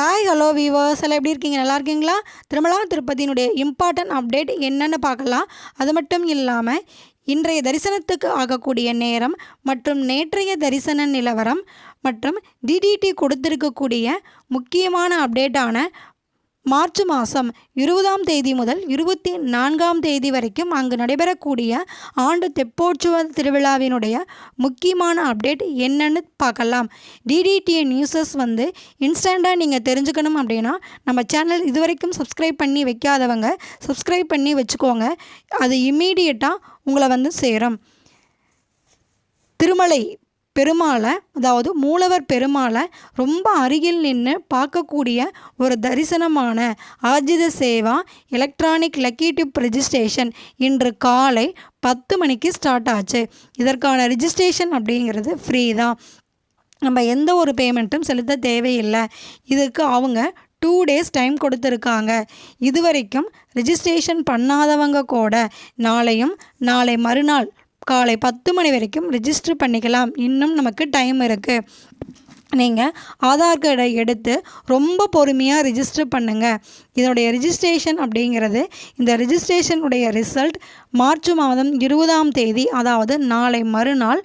Hi hello viewers எல்லாம் எப்படி இருக்கீங்க? நல்லா இருக்கீங்களா? திருமலா திருப்பதியினுடைய இம்பார்ட்டன்ட் அப்டேட் என்னென்னு பார்க்கலாம். அது மட்டும் இல்லாமல் இன்றைய தரிசனத்துக்கு ஆகக்கூடிய நேரம் மற்றும் நேற்றைய தரிசன நிலவரம் மற்றும் டிடிடி கொடுத்திருக்கக்கூடிய முக்கியமான அப்டேட்டான மார்ச் மாதம் இருபதாம் தேதி முதல் இருபத்தி நான்காம் தேதி வரைக்கும் அங்கு நடைபெறக்கூடிய ஆண்டு தெப்போற்சுவ திருவிழாவினுடைய முக்கியமான அப்டேட் என்னன்னு பார்க்கலாம். டிடிடிஏ நியூஸஸ் வந்து இன்ஸ்டண்ட்டாக நீங்கள் தெரிஞ்சுக்கணும் அப்படின்னா நம்ம சேனல் இது வரைக்கும் சப்ஸ்கிரைப் பண்ணி வைக்காதவங்க சப்ஸ்கிரைப் பண்ணி வச்சுக்கோங்க. அது இம்மீடியட்டாக உங்களை வந்து சேரும். திருமலை பெருமாளை அதாவது மூலவர் பெருமாளை ரொம்ப அருகில் நின்று பார்க்கக்கூடிய ஒரு தரிசனமான Arjitha Seva electronic lucky registration இன்று காலை பத்து மணிக்கு ஸ்டார்ட் ஆச்சு. இதற்கான ரிஜிஸ்ட்ரேஷன் அப்படிங்கிறது ஃப்ரீ தான். நம்ம எந்த ஒரு பேமெண்ட்டும் செலுத்த தேவையில்லை. இதுக்கு அவங்க டூ டேஸ் டைம் கொடுத்துருக்காங்க. இது வரைக்கும் ரிஜிஸ்ட்ரேஷன் பண்ணாதவங்க கூட நாளையும் நாளை மறுநாள் காலை பத்து மணி வரைக்கும் ரிஜிஸ்டர் பண்ணிக்கலாம். இன்னும் நமக்கு டைம் இருக்குது நீங்கள் ஆதார் கார்டை எடுத்து ரொம்ப பொறுமையாக ரிஜிஸ்டர் பண்ணுங்கள் இதனுடைய ரிஜிஸ்ட்ரேஷன் அப்படிங்கிறது இந்த ரிஜிஸ்ட்ரேஷனுடைய ரிசல்ட் மார்ச் மாதம் இருபதாம் தேதி அதாவது நாளை மறுநாள்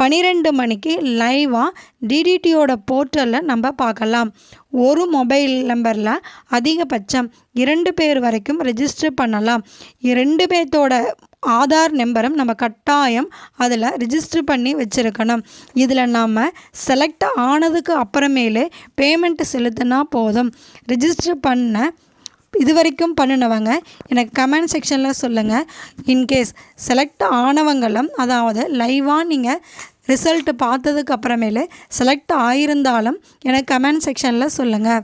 பன்னிரெண்டு மணிக்கு லைவாக டிடிடியோட போர்ட்டலில் நம்ம பார்க்கலாம். ஒரு மொபைல் நம்பரில் அதிகபட்சம் இரண்டு பேர் வரைக்கும் ரெஜிஸ்டர் பண்ணலாம். இரண்டு பேர்த்தோட ஆதார் நம்பரும் நம்ம கட்டாயம் அதில் ரிஜிஸ்டர் பண்ணி வச்சுருக்கணும். இதில் நாம் செலக்ட் ஆனதுக்கு அப்புறமேலே பேமெண்ட் செலுத்தினா போதும். ரிஜிஸ்டர் பண்ண இது வரைக்கும் பண்ணினவங்க எனக்கு கமெண்ட் செக்ஷனில் சொல்லுங்கள் இன்கேஸ் செலக்ட் ஆனவங்களும் அதாவது லைவாக நீங்கள் ரிசல்ட்டு பார்த்ததுக்கு அப்புறமேலு செலக்ட் ஆயிருந்தாலும் எனக்கு கமெண்ட் செக்ஷனில் சொல்லுங்கள்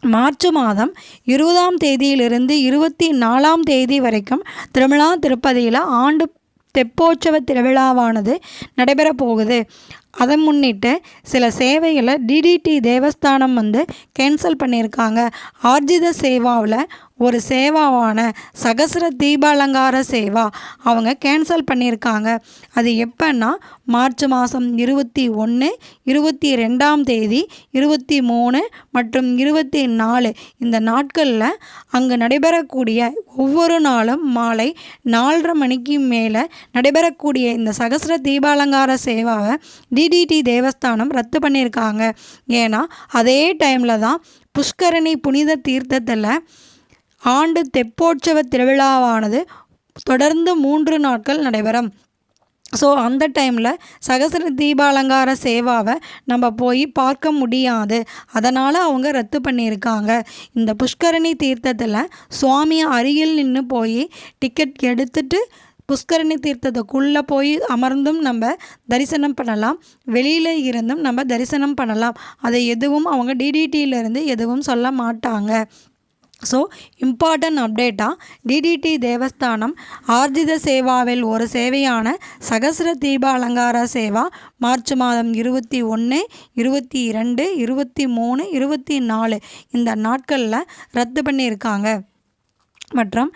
மார்ச் மாதம் இருபதாம் தேதியிலிருந்து இருபத்தி நாலாம் தேதி வரைக்கும் திருமலா திருப்பதியில் ஆண்டு தெப்போற்சவ திருவிழாவானது நடைபெறப் போகுது. அதை முன்னிட்டு சில சேவைகளை டிடிடி தேவஸ்தானம் வந்து கேன்சல் பண்ணியிருக்காங்க. ஆர்ஜித சேவாவில் ஒரு சேவாவான சகசர தீபாலங்கார சேவா. அவங்க கேன்சல் பண்ணியிருக்காங்க. அது எப்போன்னா மார்ச் மாதம் இருபத்தி ஒன்று இருபத்தி ரெண்டாம் தேதி இருபத்தி மூணு மற்றும் இருபத்தி நாலு. இந்த நாட்களில் அங்கு நடைபெறக்கூடிய ஒவ்வொரு நாளும் மாலை நாலரை மணிக்கு மேலே நடைபெறக்கூடிய இந்த சகசர தீபாலங்கார சேவாவை டிடிடி தேவஸ்தானம் ரத்து பண்ணியிருக்காங்க. ஏன்னா அதே டைமில் தான் புஷ்கரணி புனித தீர்த்தத்தில் ஆண்டு தெப்போற்சவ திருவிழாவானது தொடர்ந்து மூன்று நாட்கள் நடைபெறும். ஸோ அந்த டைமில் சகசர தீபாலங்கார சேவாவை நம்ம போய் பார்க்க முடியாது. அதனால் அவங்க ரத்து பண்ணியிருக்காங்க. இந்த புஷ்கரணி தீர்த்தத்தில் சுவாமி அருகில் நின்று போய் டிக்கெட் எடுத்துட்டு புஷ்கரணி தீர்த்தத்துக்குள்ளே போய் அமர்ந்தும் நம்ம தரிசனம் பண்ணலாம். வெளியில் இருந்தும் நம்ம தரிசனம் பண்ணலாம். அதை எதுவும் அவங்க டிடிடியிலேருந்து எதுவும் சொல்ல மாட்டாங்க. ஸோ இம்பார்ட்டன்ட் அப்டேட்டாக டிடிடி தேவஸ்தானம் ஆர்ஜித சேவாவில் ஒரு சேவையான சகசிர தீப அலங்கார சேவா மார்ச் மாதம் இருபத்தி ஒன்று இருபத்தி இரண்டு இருபத்தி மூணு இருபத்தி நாலு இந்த நாட்களில் ரத்து பண்ணியிருக்காங்க. மற்றும்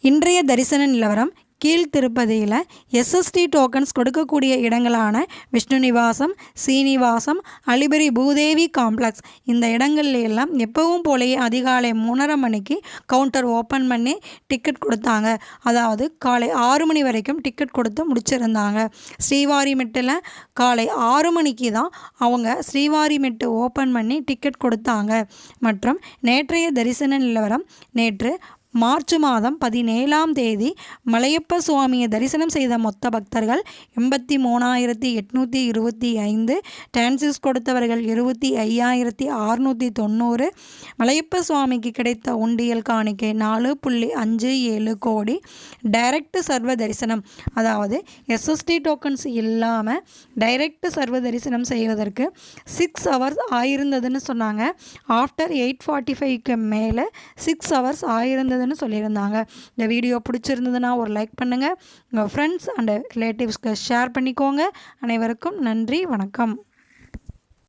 இன்றைய தரிசன நிலவரம் கீழ் திருப்பதியில் எஸ்எஸ்டி டோக்கன்ஸ் கொடுக்கக்கூடிய இடங்களான விஷ்ணு நிவாசம் சீனிவாசம் அலிபரி பூதேவி காம்ப்ளெக்ஸ் இந்த இடங்கள்ல எல்லாம் எப்பவும் போலயே அதிகாலை மூணரை மணிக்கு கவுண்டர் ஓப்பன் பண்ணி டிக்கெட் கொடுத்தாங்க. அதாவது காலை ஆறு மணி வரைக்கும் டிக்கெட் கொடுத்து முடிச்சிருந்தாங்க. ஸ்ரீவாரிமெட்டில் காலை ஆறு மணிக்கு தான் அவங்க ஸ்ரீவாரிமெட்டு ஓப்பன் பண்ணி டிக்கெட் கொடுத்தாங்க. மற்றும் நேற்றைய தரிசன நிலவரம் நேற்று மார்ச் மாதம் பதினேழாம் தேதி மலையப்ப சுவாமியை தரிசனம் செய்த மொத்த பக்தர்கள் எண்பத்தி மூணாயிரத்தி எட்நூற்றி இருபத்தி ஐந்து டான்சிஸ் கொடுத்தவர்கள் இருபத்தி ஐயாயிரத்தி அறுநூற்றி தொண்ணூறு மலையப்ப சுவாமிக்கு கிடைத்த உண்டியல் காணிக்கை நாலு புள்ளி அஞ்சு ஏழு கோடி டைரக்ட் சர்வ தரிசனம் அதாவது எஸ்எஸ்டி டோக்கன்ஸ் இல்லாமல் டைரக்ட் சர்வ தரிசனம் செய்வதற்கு சிக்ஸ் ஹவர்ஸ் ஆயிருந்ததுன்னு சொன்னாங்க. ஆஃப்டர் எயிட் ஃபார்ட்டி ஃபைவ்க்கு மேலே சிக்ஸ் ஹவர்ஸ் ஆயிருந்தது இருந்ததுன்னு சொல்லியிருந்தாங்க. இந்த வீடியோ பிடிச்சிருந்ததுன்னா ஒரு லைக் பண்ணுங்கள் உங்கள் ஃப்ரெண்ட்ஸ் அண்ட் ரிலேட்டிவ்ஸ்க்கு ஷேர் பண்ணிக்கோங்க. அனைவருக்கும் நன்றி வணக்கம்.